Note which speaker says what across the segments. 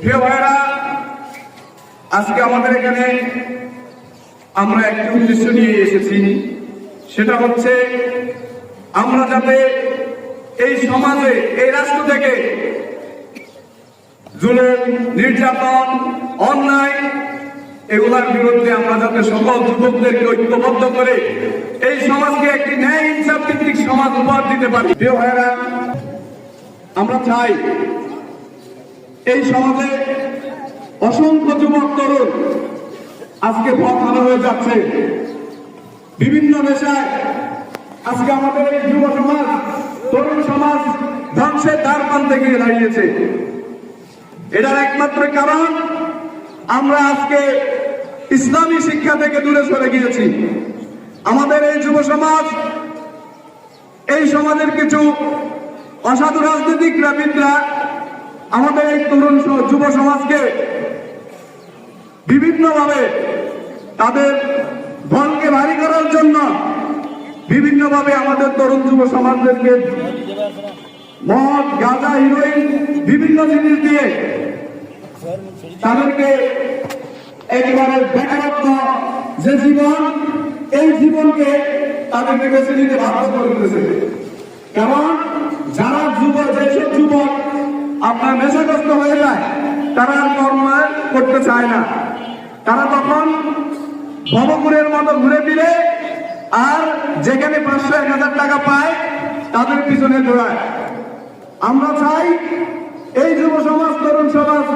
Speaker 1: প্রিয় ভাইরা আজকে আমাদের এখানে আমরা একটি উদ্দেশ্য নিয়ে এসেছি। সেটা হচ্ছে, আমরা যাতে এই সমাজে, এই রাষ্ট্র থেকে জুলুম নির্যাতন, অন্যায় এগুলার বিরুদ্ধে আমরা যাতে সকল যুবকদেরকে ঐক্যবদ্ধ করে এই সমাজকে একটি ন্যায় ইনসাফ ভিত্তিক সমাজ উপহার দিতে পারি। প্রিয় ভাইরা আমরা চাই এই সমাজে অসংখ্য যুবক, তরুণ আজকে পথ হারা হয়ে যাচ্ছে। বিভিন্ন নেশায় আজকে আমাদের এই যুব সমাজ, তরুণ সমাজ ধ্বংসের দ্বার প্রান্তে গিয়ে দাঁড়িয়েছে। এটার একমাত্র কারণ, আমরা আজকে ইসলামী শিক্ষা থেকে দূরে সরে গিয়েছি। আমাদের এই যুব সমাজ, এই সমাজের কিছু অসাধু রাজনৈতিক রাবিদরা আমাদের এই তরুণ যুব সমাজকে বিভিন্নভাবে তাদের ধনকে ভারী করার জন্য বিভিন্নভাবে আমাদের তরুণ যুব সমাজদেরকে মদ, গাঁজা হিরোইন বিভিন্ন জিনিস দিয়ে তাদেরকে একেবারে বেকারত্ব যে জীবন, এই জীবনকে তাদেরকে বেছে নিতে বাধ্য করে দিয়েছে। কারণ আপনার নেশাগ্রস্ত হয়ে যায়, তারা আর কর্ম করতে চায় না। তারা তখন ভবপুরের মতো ঘুরে ফিরে আর যেখানে পাঁচশো এক হাজার টাকা পায়, তাদের পিছনে দৌড়ায়। আমরা চাই এই যুব সমাজ, তরুণ সমাজ,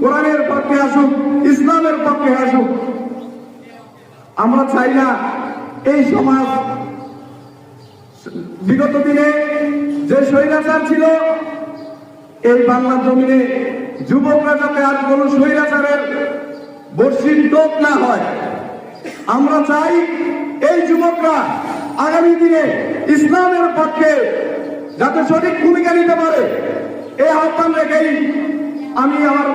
Speaker 1: কোরআনের পক্ষে আসুক, ইসলামের পক্ষে আসুক। আমরা চাই না এই সমাজ, বিগত দিনে যে স্বৈরাচার ছিল এই বাংলা জমিনে যুবকরা যাতে আর কোন স্বৈরাচারের বর্ষির টোপ না হয়, আমরা চাই এই যুবকরা আগামী দিনে ইসলামের পক্ষে যাতে সঠিক ভূমিকা নিতে পারে এই আহ্বান রেখেই আমি আমার